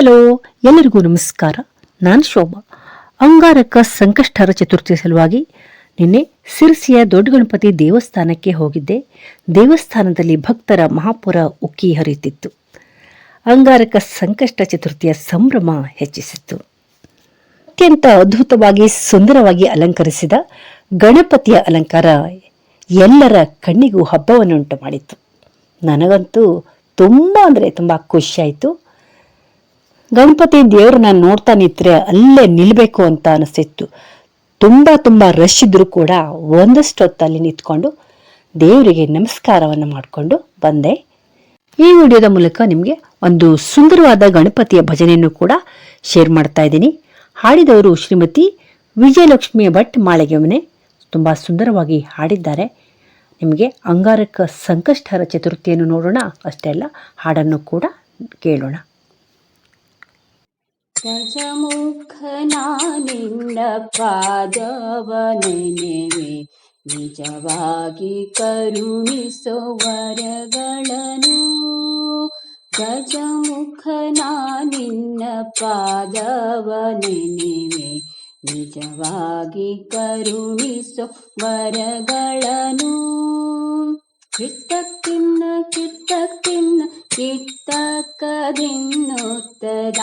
hello ಎಲ್ಲರಿಗೂ ನಮಸ್ಕಾರ ನಾನು ಶೋಭಾ ಅಂಗಾರಕ ಸಂಕಷ್ಟರ ಚತುರ್ಥಿ ಸಲುವಾಗಿ ನಿನ್ನೆ ಸಿರ್ಸಿಯ ದೊಡ್ಡ ಗಣಪತಿ ದೇವಸ್ಥಾನಕ್ಕೆ ಹೋಗಿದ್ದೆ ದೇವಸ್ಥಾನದಲ್ಲಿ ಭಕ್ತರ ಮಹಾಪುರ ಉಕ್ಕಿ ಹರಿಯುತ್ತಿತ್ತು ಅಂಗಾರಕ ಸಂಕಷ್ಟ ಚತುರ್ಥಿಯ ಸಂಭ್ರಮ ಹೆಚ್ಚಿಸಿತ್ತು ಅತ್ಯಂತ ಅದ್ಭುತವಾಗಿ ಸುಂದರವಾಗಿ ಅಲಂಕರಿಸಿದ ಗಣಪತಿಯ ಅಲಂಕಾರ ಎಲ್ಲರ ಕಣ್ಣಿಗೂ ಹಬ್ಬವನ್ನುಂಟು ಮಾಡಿತ್ತು ನನಗಂತೂ ತುಂಬ ಅಂದರೆ ತುಂಬ ಖುಷಿಯಾಯಿತು ಗಣಪತಿ ದೇವ್ರನ್ನ ನೋಡ್ತಾ ನಿಂತ್ರೆ ಅಲ್ಲೇ ನಿಲ್ಲಬೇಕು ಅಂತ ಅನಿಸ್ತಿತ್ತು ತುಂಬ ತುಂಬ ರಶ್ ಇದ್ದರೂ ಕೂಡ ಒಂದಷ್ಟು ಹೊತ್ತಲ್ಲಿ ನಿಂತ್ಕೊಂಡು ದೇವರಿಗೆ ನಮಸ್ಕಾರವನ್ನು ಮಾಡಿಕೊಂಡು ಬಂದೆ ಈ ವಿಡಿಯೋದ ಮೂಲಕ ನಿಮಗೆ ಒಂದು ಸುಂದರವಾದ ಗಣಪತಿಯ ಭಜನೆಯನ್ನು ಕೂಡ ಶೇರ್ ಮಾಡ್ತಾ ಇದ್ದೀನಿ ಹಾಡಿದವರು ಶ್ರೀಮತಿ ವಿಜಯಲಕ್ಷ್ಮಿ ಭಟ್ ಮನೆ ತುಂಬ ಸುಂದರವಾಗಿ ಹಾಡಿದ್ದಾರೆ ನಿಮಗೆ ಅಂಗಾರಕ ಸಂಕಷ್ಟರ ಚತುರ್ಥಿಯನ್ನು ನೋಡೋಣ ಅಷ್ಟೇ ಅಲ್ಲ ಹಾಡನ್ನು ಕೂಡ ಕೇಳೋಣ ನಿನ್ನ ಪಾದವನೆನೆವೆ ನಿಜವಾಗಿ ಕರುಣಿಸೋವರಗಳನು ನಿನ್ನ ಪಾದವನೆನೆವೆ ನಿಜವಾಗಿ ಕರುಣಿಸೋ ವರಗಳನು ಕಿತ್ತಕ್ಕಿನ್ನ ಕಿತ್ತಕ್ಕಿನ್ನ ಕಿತ್ತಕ್ಕದಿನ್ನುತ್ತದ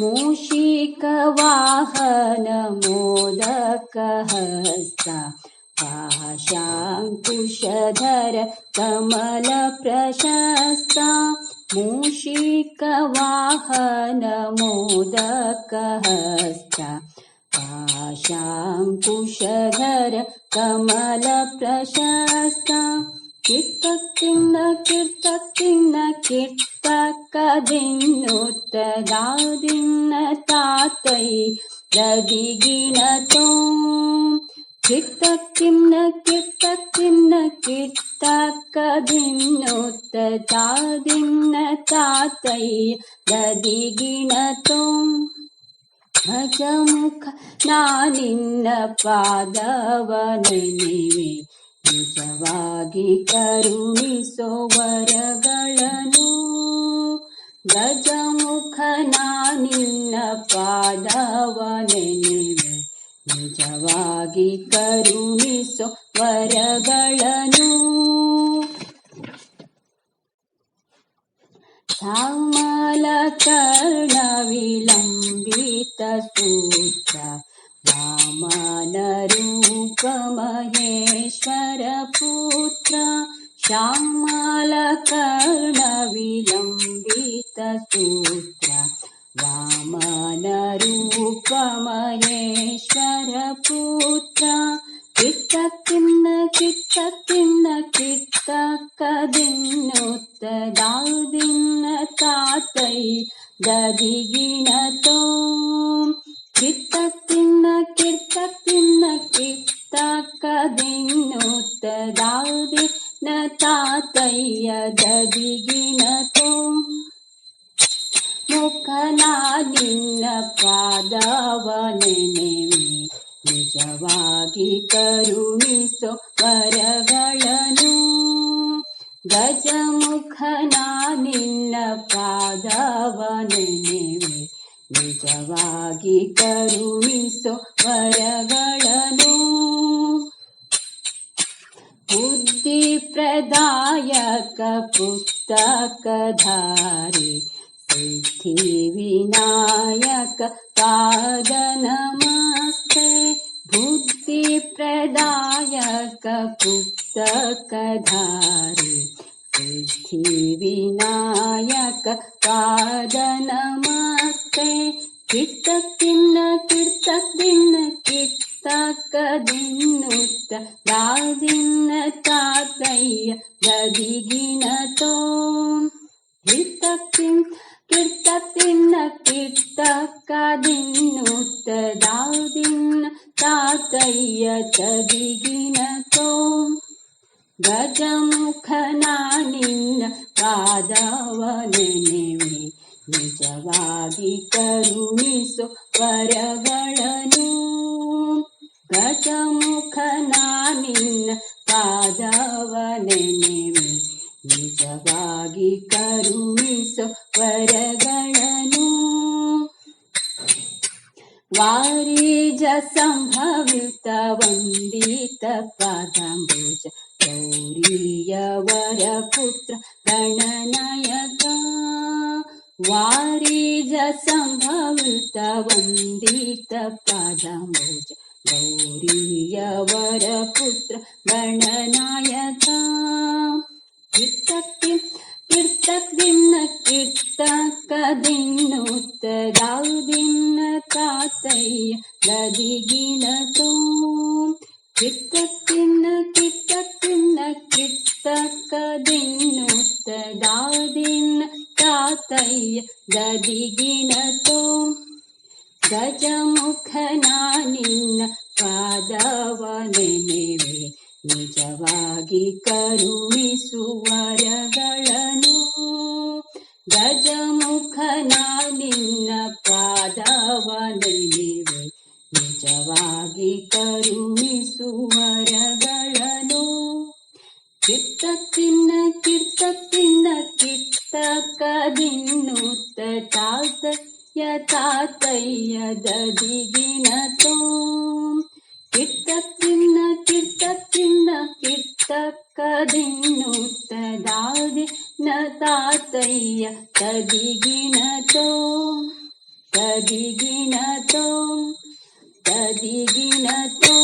मूषिकवाहनमोदकहस्ता पाशाङ्कुशधर कमलप्रशस्ता मूषिकवाहनमोदकहस्ता पाशाङ्कुशधर कमलप्रशस्ता प्रशस्ता न किं न कि ಸಾಕದೆನ್ನುತ್ತದಾದಿನ್ನ ತಾತೈ ಲದಿಗಿಣತೋ ಕಿತ್ತಕ್ಕಿನ್ನ ಕಿತ್ತಕ್ಕಿನ್ನ ಕಿತ್ತಕ್ಕದಿನ್ನುತ್ತದಾದಿನ್ನ ತಾತೈ ಲದಿಗಿಣತೋ ಅಜಮುಖ ನಾನಿನ್ನ ಪಾದವನೆನಿವೆ ನಿಜವಾಗಿ ಕರುಣಿಸೋ ವರಗಳನ್ನು गजमुखनानि न पादवनिवे निजवागी वरगळनु सुवरगनु शामलकर्णविलम् गीतसूत्र वामनरूपमहेश्वरपुत्र श्यां पूत्र वामनरूपमयेश्वरपूत्र चित्रिन्न चिक्षकिन्न चित्तकिन्नभिन्न दाल्दिन्न तातै गिनतो ಮುಖನಾ ನಿನ್ನ ಪಾದವ ನಿಜವಾಗಿ ಕರುಣಿಸೋ ಗಜ ಗಜಮುಖನ ನಿನ್ನ ಪಾದವ ನಿಜವಾಗಿ ಕರುಣಿಸೋ ವರಗಳನ್ನು ಬುದ್ಧಿ ಪ್ರದಾಯಕ ಪುಸ್ತಕಧಾರಿ पृथिविनायक पादनमस्ते भुक्तिप्रदायक पुस्तकधारि पृथिविनायक पादनमस्ते किं न कीर्तिन्न दादिन्न तातय दधिगिनतो गिनतो ಕಿತ್ತತ್ತಿನ್ನ ಕಿತ್ತ ಕದಿನ್ನುತ್ತದಾವುದಿನ್ನ ತಾತಯ್ಯ ತದಿಗಿನ ತೋಂ ಗಜಮುಖನ ನಿನ್ನ ಪಾದವ ನೆನೆವೆ ನಿಜವಾಗಿ ಕರುಣಿಸೋ ವರಗಳನ್ನು ಗಜಮುಖನ ನಿನ್ನ ಪಾದವ ನೆನೆವೆ ನಿಜವಾಗಿ ಕರುಣಿಸೋ वरगणनो वारीजसंभवित वन्दीत पादाम्बोज गौरीयवरपुत्र गणनायता वारीजसम्भवृता वन्दत पादाम्बोज गौरीयवरपुत्र गणनायताक्तिं ತಕ್ಕ ದಿನ್ನುತ್ತದಾವುದಿನ್ನ ತಾತಯ್ಯ ಗದಿಗಿನ ತೋ ಕಿತ್ತತ್ತಿನ್ನ ಕಿತ್ತತ್ತಿನ್ನ ಕಿತ್ತಕ್ಕ ದಿನ್ನುತ್ತದಾವುದಿನ್ನ ತಾತಯ್ಯ ಗದಿಗಿನ ತೋ ಗಜಮುಖನ ನಿನ್ನ ಪಾದವ ನೆನೆವೆ ನಿಜವಾಗಿ ಕರುಣಿಸುವರಗಳನ್ನು ಗಜಮುಖನ ನಿನ್ನ ಪಾದವನೆಯುವೆ ನಿಜವಾಗಿ ಕರುಣಿಸುವರಗಳನು ಕಿತ್ತ ಕದಿನ್ನುತ್ತ ತಾತ ಕಿತ್ತಕ್ಕಿನ್ನ ಕಿತ್ತಕ್ಕದಿನ್ನುತ್ತ ತಾತಯ್ಯ ತಾತಯ್ಯ ದದಿಗಿನತೋ ಕಿತ್ತಕ್ಕಿನ್ನ ಕಿತ್ತ ಕದಿನ್ನುತ್ತ ದಾದೆ కృష్ణ తాతయ్య కదిగినతో కదిగినతో కదిగినతో